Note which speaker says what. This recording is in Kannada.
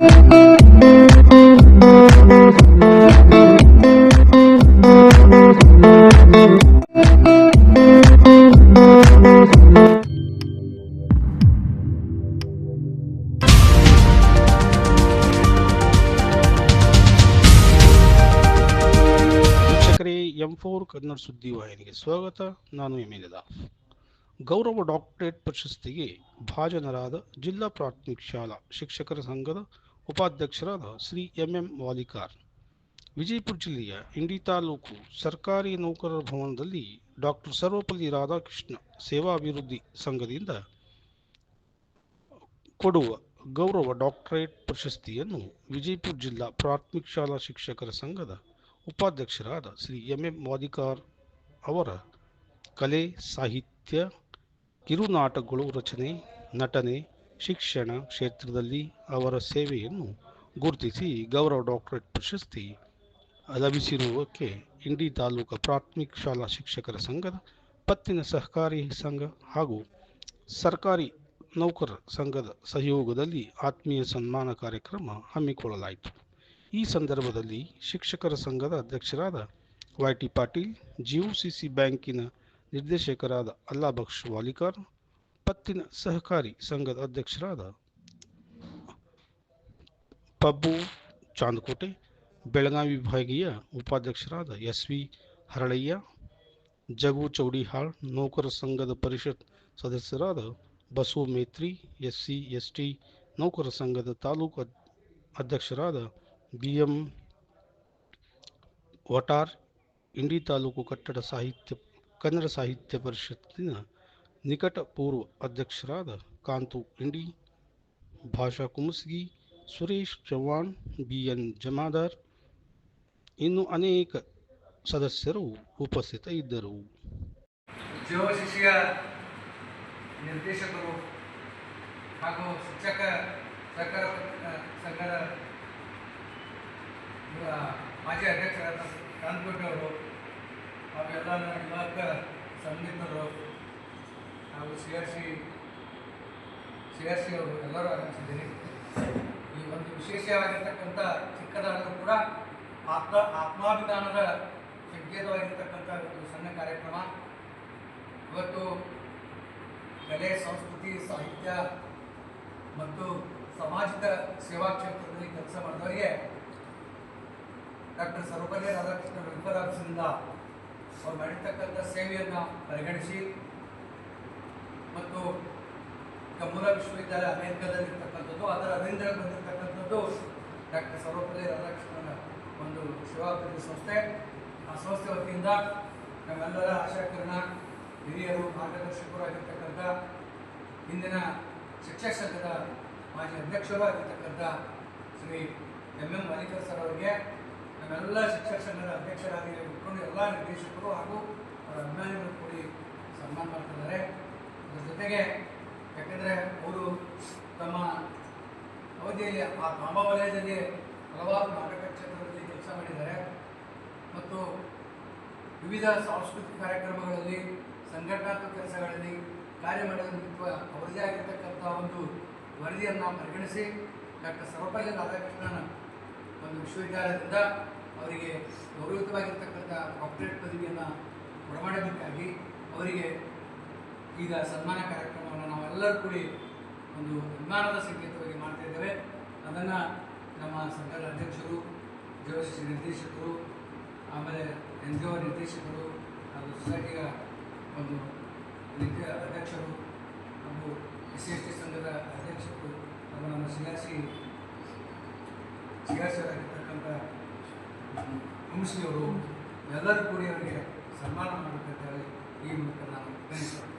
Speaker 1: ಎಂ ಫೋರ್ ಕನ್ನಡ ಸುದ್ದಿ ವಾಹಿನಿಗೆ ಸ್ವಾಗತ. ನಾನು ಎಮಿನದಾಫ್ ಗೌರವ ಡಾಕ್ಟರೇಟ್ ಪ್ರಶಸ್ತಿಗೆ ಭಾಜನರಾದ ಜಿಲ್ಲಾ ಪ್ರಾಥಮಿಕ ಶಾಲಾ ಶಿಕ್ಷಕರ ಸಂಘದ ಉಪಾಧ್ಯಕ್ಷರಾದ ಶ್ರೀ ಎಂ ಎಂ ವಾಲಿಕಾರ್. ವಿಜಯಪುರ ಜಿಲ್ಲೆಯ ಇಂಡಿ ತಾಲೂಕು ಸರ್ಕಾರಿ ನೌಕರರ ಭವನದಲ್ಲಿ ಡಾಕ್ಟರ್ ಸರ್ವಪಲ್ಲಿ ರಾಧಾಕೃಷ್ಣ ಸೇವಾಭಿವೃದ್ಧಿ ಸಂಘದಿಂದ ಕೊಡುವ ಗೌರವ ಡಾಕ್ಟರೇಟ್ ಪ್ರಶಸ್ತಿಯನ್ನು ವಿಜಯಪುರ ಜಿಲ್ಲಾ ಪ್ರಾಥಮಿಕ ಶಾಲಾ ಶಿಕ್ಷಕರ ಸಂಘದ ಉಪಾಧ್ಯಕ್ಷರಾದ ಶ್ರೀ ಎಂ ಎಂ ವಾದಿಕಾರ್ ಅವರ ಕಲೆ, ಸಾಹಿತ್ಯ, ಕಿರುನಾಟಕಗಳು, ರಚನೆ, ನಟನೆ ಶಿಕ್ಷಣ ಕ್ಷೇತ್ರದಲ್ಲಿ ಅವರ ಸೇವೆಯನ್ನು ಗುರುತಿಸಿ ಗೌರವ ಡಾಕ್ಟರೇಟ್ ಪ್ರಶಸ್ತಿ ಲಭಿಸಿರುವುದಕ್ಕೆ ಇಂಡಿ ತಾಲೂಕು ಪ್ರಾಥಮಿಕ ಶಾಲಾ ಶಿಕ್ಷಕರ ಸಂಘದ ಪತ್ತಿನ ಸಹಕಾರಿ ಸಂಘ ಹಾಗೂ ಸರ್ಕಾರಿ ನೌಕರರ ಸಂಘದ ಸಹಯೋಗದಲ್ಲಿ ಆತ್ಮೀಯ ಸನ್ಮಾನ ಕಾರ್ಯಕ್ರಮ ಹಮ್ಮಿಕೊಳ್ಳಲಾಯಿತು. ಈ ಸಂದರ್ಭದಲ್ಲಿ ಶಿಕ್ಷಕರ ಸಂಘದ ಅಧ್ಯಕ್ಷರಾದ ವೈ ಟಿ ಪಾಟೀಲ್ ಜಿಒಸಿಸಿ ಬ್ಯಾಂಕಿನ ನಿರ್ದೇಶಕರಾದ ಅಲ್ಲಾಬಕ್ಷ್ ವಾಲಿಕಾರ್ ಪತ್ತಿನ ಸಹಕಾರಿ ಸಂಘದ ಅಧ್ಯಕ್ಷರಾದ ಪಬ್ಬು ಚಾಂದಕೋಟೆ, ಬೆಳಗಾವಿ ವಿಭಾಗೀಯ ಉಪಾಧ್ಯಕ್ಷರಾದ ಎಸ್ ವಿ ಹರಳಯ್ಯ, ಜಗು ಚೌಡಿಹಾಳ್, ನೌಕರ ಸಂಘದ ಪರಿಷತ್ ಸದಸ್ಯರಾದ Basu Metri, S C, S T, ನೌಕರ ಸಂಘದ ತಾಲೂಕು ಅಧ್ಯಕ್ಷರಾದ ಬಿ ಎಂ ವಟಾರ್, ಇಂಡಿ ತಾಲೂಕು ಕಟ್ಟಡ ಸಾಹಿತ್ಯ, ಕನ್ನಡ ಸಾಹಿತ್ಯ ಪರಿಷತ್ತಿನ ನಿಕಟ ಪೂರ್ವ ಅಧ್ಯಕ್ಷರಾದ ಕಾಂತು ಇಂಡಿ, ಭಾಷಾ ಕುಮಸ್ಗಿ, ಸುರೇಶ್ ಚವ್ಹಾಣ್ ಬಿ ಎನ್ ಜಮಾದಾರ್, ಇನ್ನು ಅನೇಕ ಸದಸ್ಯರು
Speaker 2: ಉಪಸ್ಥಿತ ಇದ್ದರು. ನಿರ್ದೇಶಕರು ಹಾಗೂ ಶಿಕ್ಷಕ ಸರ್ಕಾರ ಸಂಘದ ಮಾಜಿ ಅಧ್ಯಕ್ಷರಾದ ಕಾಂತಕೋಟೆ ಅವರು ಹಾಗೂ ಎಲ್ಲ ನನ್ನ ಇಲಾಖಾ ಸಂಬಂಧಿಕರು ಹಾಗೂ C R C C R C ಅವರು ಎಲ್ಲರೂ ಆಗಮಿಸಿದ್ದೀರಿ ಈ ಒಂದು ವಿಶೇಷವಾಗಿರ್ತಕ್ಕಂಥ ಚಿಕ್ಕದಾದರೂ ಕೂಡ ಆತ್ಮ ಆತ್ಮಾಭಿಧಾನದ ಸಂಕೇತವಾಗಿರ್ತಕ್ಕಂಥ ಒಂದು ಸಣ್ಣ ಕಾರ್ಯಕ್ರಮ. ಇವತ್ತು ಕಲೆ, ಸಂಸ್ಕೃತಿ, ಸಾಹಿತ್ಯ ಮತ್ತು ಸಾಮಾಜಿಕ ಸೇವಾ ಕ್ಷೇತ್ರದಲ್ಲಿ ಕೆಲಸ ಮಾಡಿದವರಿಗೆ ಡಾಕ್ಟರ್ ಸರ್ವಪಲ್ಲಿ ರಾಧಾಕೃಷ್ಣ ವೆಲ್ಫೇರ್ ಅವ್ರು ಮಾಡಿರ್ತಕ್ಕಂಥ ಸೇವೆಯನ್ನು ಪರಿಗಣಿಸಿ ಮತ್ತು ಈಗ ವಿಶ್ವವಿದ್ಯಾಲಯ ಅಮೆರಿಕದಲ್ಲಿರ್ತಕ್ಕಂಥದ್ದು, ಅದರ ಅರವಿಂದರ ಬಂದಿರತಕ್ಕಂಥದ್ದು ಡಾಕ್ಟರ್ ಸರ್ವಪಲ್ಲಿ ರಾಧಾಕೃಷ್ಣನ ಒಂದು ಸೇವಾಭಿವೃದ್ಧಿ ಸಂಸ್ಥೆ. ಆ ಸಂಸ್ಥೆ ವತಿಯಿಂದ ನಮ್ಮೆಲ್ಲರ ಆಶಾಕರಣ ಹಿರಿಯರು, ಮಾರ್ಗದರ್ಶಕರು ಆಗಿರ್ತಕ್ಕಂಥ ಹಿಂದಿನ ಶಿಕ್ಷಕ ಸಂಘದ ಮಾಜಿ ಅಧ್ಯಕ್ಷರು ಆಗಿರ್ತಕ್ಕಂಥ Shri M M Mallikar sir ಅವರಿಗೆ, ನಮ್ಮೆಲ್ಲ ಶಿಕ್ಷಕ ಸಂಘದ ಅಧ್ಯಕ್ಷರಾಗಿ ಇಟ್ಕೊಂಡು ಎಲ್ಲ ನಿರ್ದೇಶಕರು ಹಾಗೂ ಅವರ ಅಭಿಮಾನಿಗಳು ಕೂಡಿ ಸನ್ಮಾನ ಮಾಡ್ತಿದ್ದಾರೆ. ಜೊತೆಗೆ ಯಾಕೆಂದರೆ ಅವರು ತಮ್ಮ ಅವಧಿಯಲ್ಲಿ ಆ ಬಾಂಬಾ ವಲಯದಲ್ಲಿ ಹಲವಾರು ನಾಟಕ ಕ್ಷೇತ್ರದಲ್ಲಿ ಕೆಲಸ ಮಾಡಿದ್ದಾರೆ. ಮತ್ತು ವಿವಿಧ ಸಾಂಸ್ಕೃತಿಕ ಕಾರ್ಯಕ್ರಮಗಳಲ್ಲಿ, ಸಂಘಟನಾತ್ಮಕ ಕೆಲಸಗಳಲ್ಲಿ ಕಾರ್ಯ ಮಾಡುವ ನಿಮಿತ್ತ ಅವರದೇ ಆಗಿರ್ತಕ್ಕಂಥ ಒಂದು ವರದಿಯನ್ನು ಪರಿಗಣಿಸಿ ಡಾಕ್ಟರ್ ಸರ್ವಪಲ್ಲಿ ರಾಧಾಕೃಷ್ಣನ ಒಂದು ವಿಶ್ವವಿದ್ಯಾಲಯದಿಂದ ಅವರಿಗೆ ಗೌರವಿತವಾಗಿರ್ತಕ್ಕಂಥ ಡಾಕ್ಟರೇಟ್ ಪದವಿಯನ್ನು ಕೊಡಮಾಡಬೇಕಾಗಿ ಅವರಿಗೆ ಈಗ ಸನ್ಮಾನ ಕಾರ್ಯಕ್ರಮವನ್ನು ನಾವೆಲ್ಲರೂ ಕೂಡಿ ಒಂದು ಅಭಿಮಾನದ ಸಂಕೇತವಾಗಿ ಮಾಡ್ತಾ ಇದ್ದೇವೆ. ಅದನ್ನು ನಮ್ಮ ಸಂಘದ ಅಧ್ಯಕ್ಷರು, ಜೋಶಿ ನಿರ್ದೇಶಕರು, ಆಮೇಲೆ ಎನ್ ಜಿ ಒ ನಿರ್ದೇಶಕರು ಹಾಗೂ ಸೊಸೈಟಿಯ ಒಂದು ನಿತ್ಯ ಅಧ್ಯಕ್ಷರು ಹಾಗೂ ಎಸ್ ಎಸ್ ಟಿ ಸಂಘದ ಅಧ್ಯಕ್ಷರು ಹಾಗೂ ನಮ್ಮ ಸಿಯಾಸಿ ಆರ್ ಸಿ ಸಿ ಆಗಿರ್ತಕ್ಕಂಥ ಅವರು ಎಲ್ಲರೂ ಕೂಡಿ ಅವರಿಗೆ ಸನ್ಮಾನ ಮಾಡುತ್ತಿದ್ದಾರೆ ಈ ಮೂಲಕ ನಾನು ನೆನೆಸ್ಕೊಳ್ತೀನಿ